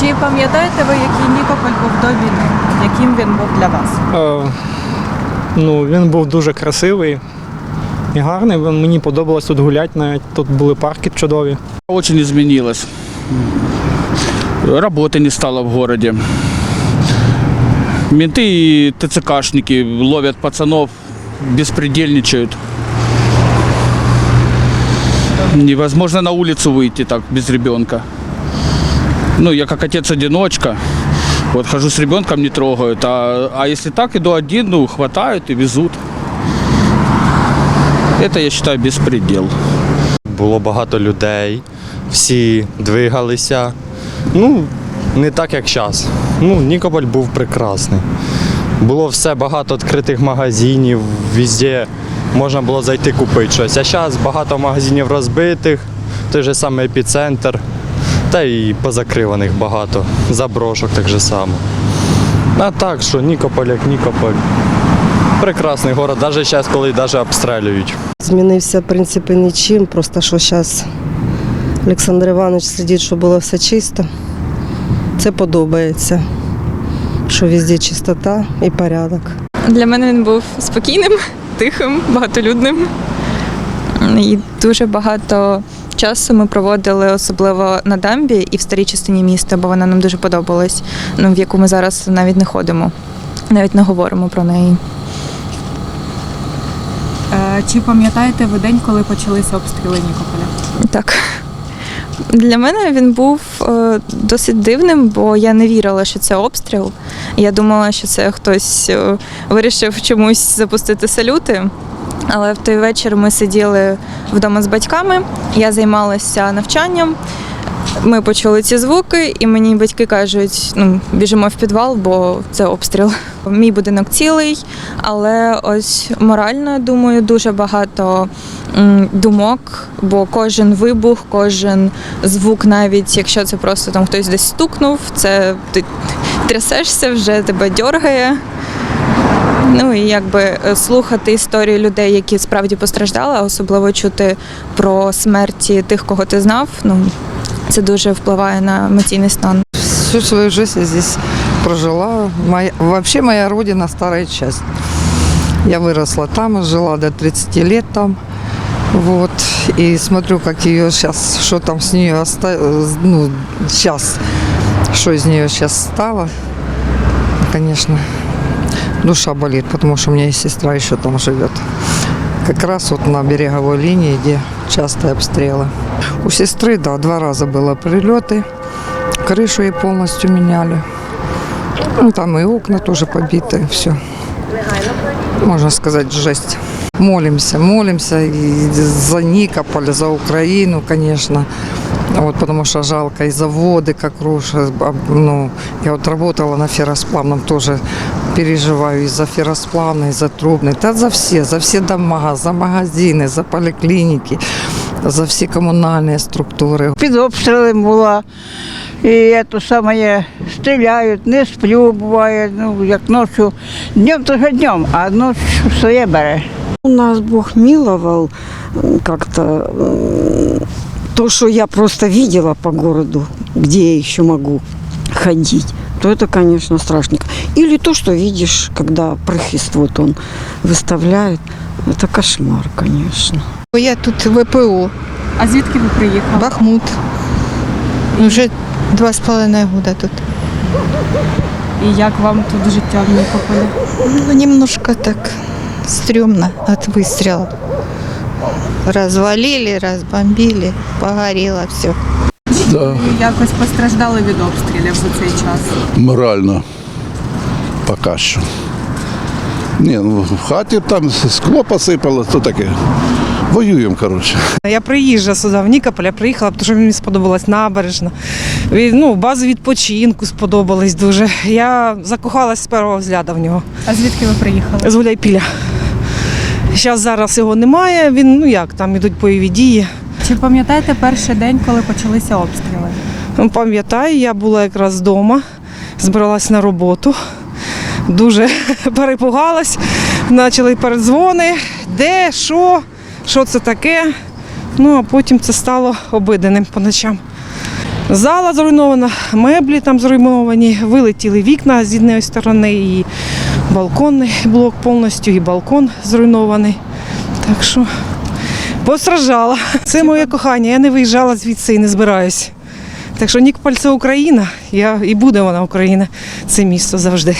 Чи пам'ятаєте ви, який Нікополь був до війни? Яким він був для вас? Е, ну, він був дуже красивий і гарний. Мені подобалось тут гуляти навіть. Тут були парки чудові. Очень изменилось. Работы не стало в городе. Менты и ТЦКшники ловят пацанов, беспредельничают. Невозможно на улицу выйти так без ребенка. Ну, я как отец-одиночка. Вот хожу с ребенком, не трогают. А, а если так, иду один, ну, хватают и везут. Это, я считаю, беспредел. було багато людей, всі двигалися. Ну, не так, як зараз. Ну, Нікополь був прекрасний. Було все багато відкритих магазинів, везде можна було зайти купити щось. А зараз багато магазинів розбитих, той же самий епіцентр, та і позакриваних багато, заброшок так же само. А так, що Нікополь як Нікополь. Прекрасний город, навіть зараз, коли навіть обстрілюють. Змінився, в принципі, нічим, просто що зараз Олександр Іванович сидить, щоб було все чисто. Це подобається, що везде чистота і порядок. Для мене він був спокійним, тихим, багатолюдним. І дуже багато часу ми проводили, особливо на дамбі і в старій частині міста, бо вона нам дуже подобалась, ну, в яку ми зараз навіть не ходимо, навіть не говоримо про неї. Е, Чи пам'ятаєте ви день, коли почалися обстріли Нікополя? Так. Для мене він був е, досить дивним, бо я не вірила, що це обстріл. Я думала, що це хтось е, вирішив чомусь запустити салюти. Але в той вечір ми сиділи вдома з батьками, я займалася навчанням. Ми почули ці звуки, і мені батьки кажуть: ну, біжимо в підвал, бо це обстріл. Мій будинок цілий, але ось морально, думаю, дуже багато думок, бо кожен вибух, кожен звук, навіть якщо це просто там хтось десь стукнув, це ти трясешся, вже тебе дьоргає. Ну і якби е, слухати історії людей, які справді постраждали, а особливо чути про смерті тих, кого ти знав. Ну це дуже впливає на емоційний стан. Всю свою жизнь я здесь прожила. Моя, вообще моя родина старая часть. Я выросла там, жила до 30 лет там. Вот. И смотрю, как ее сейчас, что там с нее осталось, ну, сейчас, что из нее сейчас стало. Конечно, душа болит, потому что у меня есть сестра еще там живет. Как раз вот на береговой линии, где частые обстрелы. У сестры, да, два раза было прилеты. Крышу ей полностью меняли. Ну, там и окна тоже побиты, все. Можно сказать, жесть. Молимся, молимся и за Никополь, за Украину, конечно. Вот, потому что жалко, и заводы как рушат. Ну, я вот работала на ферросплавном, тоже переживаю и за ферросплавный, и за трубный. Да за все, за все дома, за магазины, за поликлиники, за все коммунальные структуры. під обстрілом була. І це саме стріляють, не сплю, буває, ну, як ночі. Днем то ж днем, а ніч своє бере. У нас Бог миловал м, как-то м, то, что я просто видела по городу, где я еще могу ходить, то это, конечно, страшненько. Или то, что видишь, когда прыхист вот он выставляет, это кошмар, конечно. Я тут ВПО, А звідки ви приїхали? Бахмут. Вже два з половиною года тут. І як вам тут життя в Нікополі? Ну, немножко так стрёмно от выстрела. Развалили, разбомбили, погорело все. Ви якось постраждали від обстрілів за цей час? морально. Поки що. Ні, ну в хаті там скло посипало, то таке. Воюємо, коротше. Я приїжджа сюди, в Нікополь, я приїхала, тому що мені сподобалась набережна. Від- Ну, бази відпочинку сподобались дуже. Я закохалась з першого взгляду в нього. А звідки ви приїхали? З Гуляйпіля. Зараз зараз його немає. Він ну як там ідуть бойові дії. Чи пам'ятаєте перший день, коли почалися обстріли? Ну, Пам'ятаю, я була якраз вдома, збиралась на роботу. Дуже перепугалась. Почали передзвони, де, що, що це таке. Ну а потім це стало обиденим по ночам. Зала зруйнована, меблі там зруйновані, вилетіли вікна з однієї сторони, і балконний блок повністю, і балкон зруйнований. Так що постраждала. Це моє кохання. Я не виїжджала звідси і не збираюсь. Так що Нікополь це Україна, я, і буде вона Україна, це місто завжди.